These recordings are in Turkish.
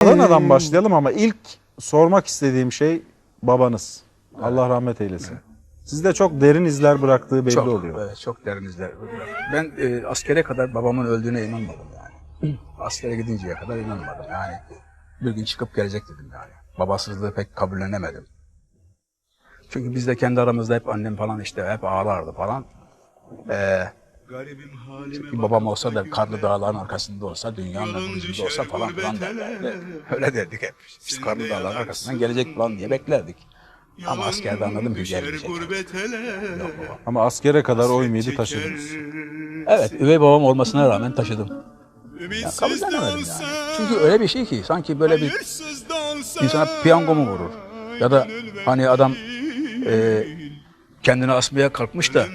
Adana'dan başlayalım ama ilk sormak istediğim şey babanız. Allah rahmet eylesin. Sizde çok derin izler bıraktığı belli çok, oluyor. Evet, çok derin izler. Ben e, askere kadar babamın öldüğüne inanmadım yani. Askere gidinceye kadar inanmadım yani. Bir gün çıkıp gelecek dedim yani. Babasızlığı pek kabullenemedim. Çünkü biz de kendi aramızda hep annem falan işte hep ağlardı falan. Ee, çünkü babam olsa da karlı dağların arkasında olsa, dünyanın öbüründe olsa falan filan derlerdi. Öyle derdik hep. Biz karlı dağların arkasından gelecek falan diye beklerdik. Ama askerde anladım gelmeyecek. Yok baba. Ama askere kadar o ümidi taşıdınız. Evet, üvey babam olmasına rağmen taşıdım. Ya, kabullenemedim yani. Çünkü öyle bir şey ki sanki böyle bir insana piyango mu vurur? Ya da hani adam e, kendini asmaya kalkmış da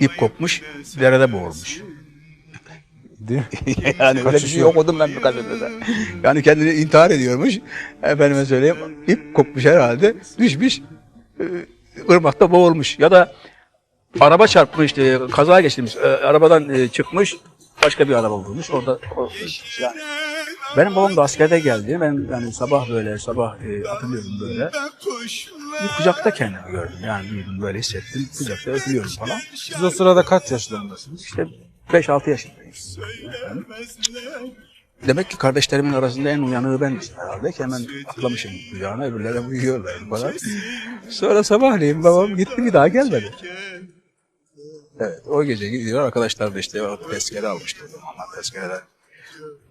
ip kopmuş, derede boğulmuş. Değil mi? yani öyle bir Kaçış şey yok. okudum ben bir gazetede. Yani kendini intihar ediyormuş. Efendime söyleyeyim, ip kopmuş herhalde, düşmüş, e, ırmakta boğulmuş. Ya da araba çarpmış, e, kaza geçirmiş, e, arabadan çıkmış, başka bir araba bulmuş. Orada o, yani. Benim babam da askerde geldi. Ben yani sabah böyle, sabah e, hatırlıyorum böyle. Bir kucakta kendimi gördüm. Yani duydum böyle hissettim. Kucakta öpülüyorum falan. Siz o sırada kaç yaşlarındasınız? İşte 5-6 yaşındayım. Demek ki kardeşlerimin arasında en uyanığı ben herhalde ki hemen atlamışım kucağına öbürleri uyuyorlar falan. Sonra sabahleyin babam gitti bir daha gelmedi. Evet o gece gidiyor arkadaşlar da işte tezkere almıştı o zamanlar tezkereden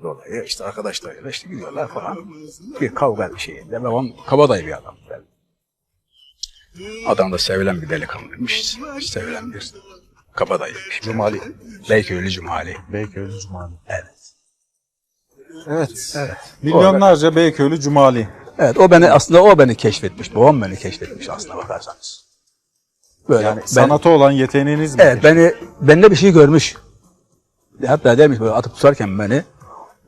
dolayı işte arkadaşlarıyla işte gidiyorlar falan. Bir kavga şeyinde babam kabadayı bir adam. Adam da sevilen bir delikanlıymış. Sevilen bir kabadayıymış. Cumali. Beyköylü Cumali. Beyköylü Cumali. Evet. Evet. Evet. Milyonlarca Beyköylü Cumali. Evet o beni aslında o beni keşfetmiş. Babam beni keşfetmiş aslına bakarsanız. Böyle Yani ben- sanata olan yeteneğiniz mi? Evet beni bende bir şey görmüş. Hatta demiş böyle atıp tutarken beni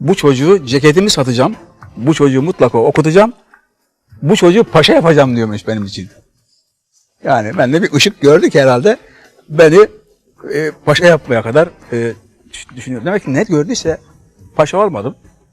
bu çocuğu ceketimi satacağım. Bu çocuğu mutlaka okutacağım. Bu çocuğu paşa yapacağım diyormuş benim için. Yani bende bir ışık gördük herhalde. Beni e, paşa yapmaya kadar e, düş- düşünüyorum. Demek ki net gördüyse paşa olmadım.